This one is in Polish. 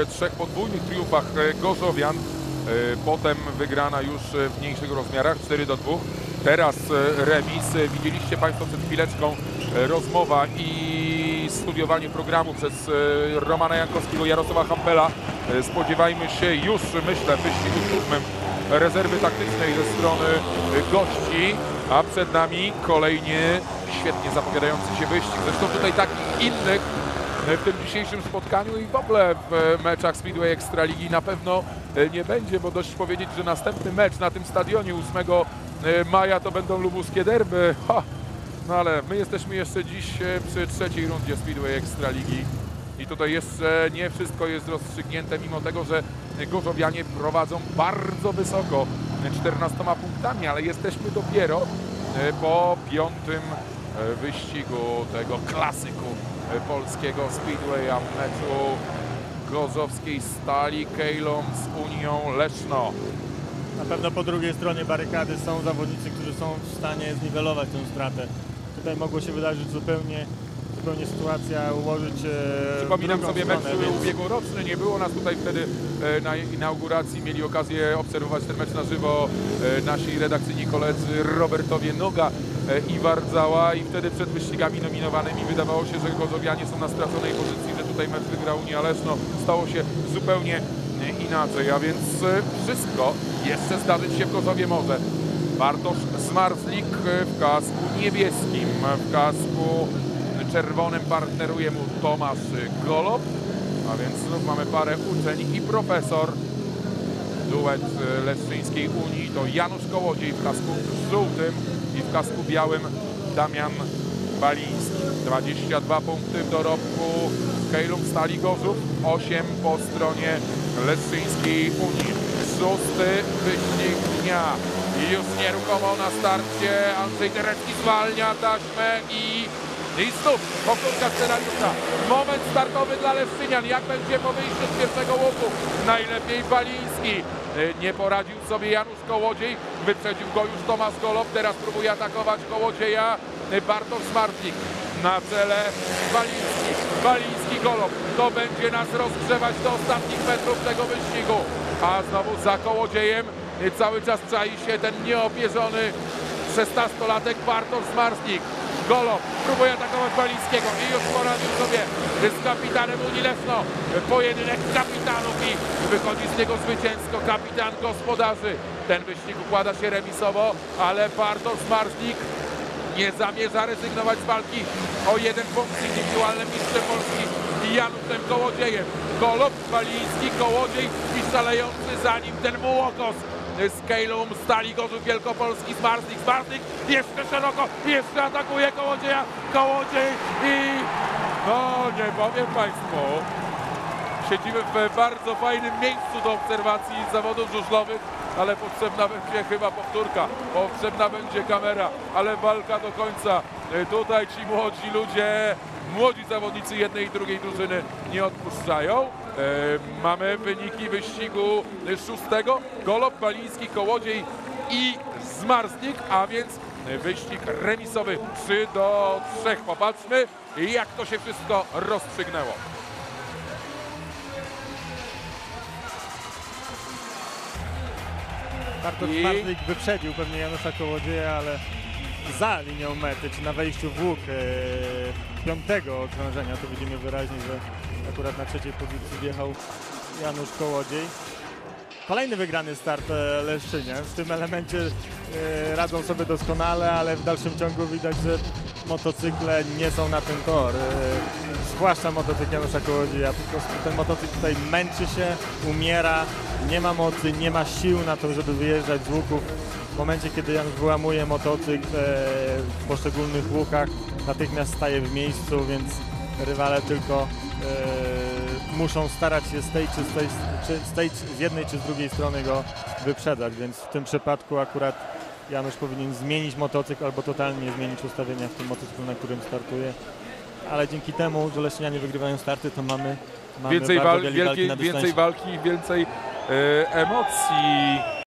e, trzech podwójnych triumfach e, Gorzowian. E, Potem wygrana już w mniejszych rozmiarach 4 do 2. Teraz remis. Widzieliście Państwo przed chwileczką rozmowa i studiowanie programu przez Romana Jankowskiego, Jarosława Hampela. Spodziewajmy się już, myślę, w wyścigu siódmym rezerwy taktycznej ze strony gości, a przed nami kolejnie świetnie zapowiadający się wyścig. Zresztą tutaj takich innych w tym dzisiejszym spotkaniu i w ogóle w e, meczach Speedway Ekstraligi na pewno e, nie będzie, bo dość powiedzieć, że następny mecz na tym stadionie 8 e, maja to będą lubuskie derby. Ha! No ale my jesteśmy jeszcze dziś przy trzeciej rundzie Speedway Ekstraligi i tutaj jeszcze nie wszystko jest rozstrzygnięte, mimo tego, że Gorzowianie prowadzą bardzo wysoko, e, 14 punktami, ale jesteśmy dopiero po piątym wyścigu tego klasyku e, polskiego Speedwaya w meczu Gorzowskiej Stali Kejlom z Unią Leszno. Na pewno po drugiej stronie barykady są zawodnicy, którzy są w stanie zniwelować tę stratę. Tutaj mogło się wydarzyć zupełnie, zupełnie sytuacja ułożyć e, Przypominam sobie mecz stronę, więc ubiegłoroczny, nie było nas tutaj wtedy e, na inauguracji, mieli okazję obserwować ten mecz na żywo e, nasi redakcyjni koledzy Robertowie Noga e, i Wardzała i wtedy przed wyścigami nominowanymi wydawało się, że Gorzowianie są na straconej pozycji, że tutaj mecz wygra Unia Leszno. Stało się zupełnie e, inaczej, a więc e, wszystko jeszcze zdarzyć się w Gorzowie może. Bartosz Zmarzlik e, w kasku niebieskim, w kasku czerwonym partneruje mu Tomasz Golob, a więc znów mamy parę uczeń i profesor. Duet e, Leszczyńskiej Unii to Janusz Kołodziej w kasku żółtym i w kasku białym Damian Baliński. 22 punkty w dorobku Kejlum Stali Gorzów, 8 po stronie Leszczyńskiej Unii. Szósty wyścig dnia. I już nieruchomo na starcie Andrzej Terecki zwalnia taśmę i i znów powtórka scenariusza. Moment startowy dla Leszczynian. Jak będzie po wyjściu z pierwszego łuku? Najlepiej Baliński. Y, Nie poradził sobie Janusz Kołodziej. Wyprzedził go już Tomasz Golob. Teraz próbuje atakować Kołodzieja y, Bartosz Smartnik. Na czele Baliński. Baliński Golob. To będzie nas rozgrzewać do ostatnich metrów tego wyścigu. A znowu za Kołodziejem y, cały czas czai się ten nieopierzony 16-latek Bartosz Zmarznik. Golo próbuje atakować Balińskiego i już poradził sobie z kapitanem Unii Leszno. Pojedynek kapitanów i wychodzi z niego zwycięsko kapitan gospodarzy. Ten wyścig układa się remisowo, ale Bartosz Zmarznik nie zamierza rezygnować z walki o jeden punkt z indywidualnym mistrzem Polski i Januszem Kołodziejem. Golob, Baliński, Kołodziej i szalejący za nim ten Mułokos z Kejlum Stali Gorzów Wielkopolski, Zmarzlik, Zmarzlik, jeszcze szeroko, jeszcze atakuje Kołodzieja, Kołodziej i no nie powiem Państwu, siedzimy w bardzo fajnym miejscu do obserwacji zawodów żużlowych, ale potrzebna będzie chyba powtórka, potrzebna będzie kamera, ale walka do końca. E, Tutaj ci młodzi ludzie, młodzi zawodnicy jednej i drugiej drużyny nie odpuszczają. E, mamy wyniki wyścigu szóstego. Golob, Baliński, Kołodziej i Zmarznik, a więc wyścig remisowy 3 do 3. Popatrzmy, jak to się wszystko rozstrzygnęło. Bartosz I- wyprzedził pewnie Janusza Kołodzieja, ale za linią mety, czy na wejściu w łuk e, piątego okrążenia, to widzimy wyraźnie, że akurat na trzeciej pozycji wjechał Janusz Kołodziej. Kolejny wygrany start e, Leszczynian. W tym elemencie e, radzą sobie doskonale, ale w dalszym ciągu widać, że motocykle nie są na ten tor. E, zwłaszcza motocykl Janusza Kołodzieja. Ten motocykl tutaj męczy się, umiera, nie ma mocy, nie ma sił na to, żeby wyjeżdżać z łuków. W momencie, kiedy Janusz wyłamuje motocykl e, w poszczególnych łukach, natychmiast staje w miejscu, więc rywale tylko e, muszą starać się z tej, czy z, tej, czy z tej, z jednej czy z drugiej strony go wyprzedzać, więc w tym przypadku akurat Janusz powinien zmienić motocykl albo totalnie zmienić ustawienia w tym motocyklu, na którym startuje. Ale dzięki temu, że Leszczynianie wygrywają starty, to mamy, mamy Więcej, wal, walki wielkiej, dystansie. więcej walki, więcej e, emocji.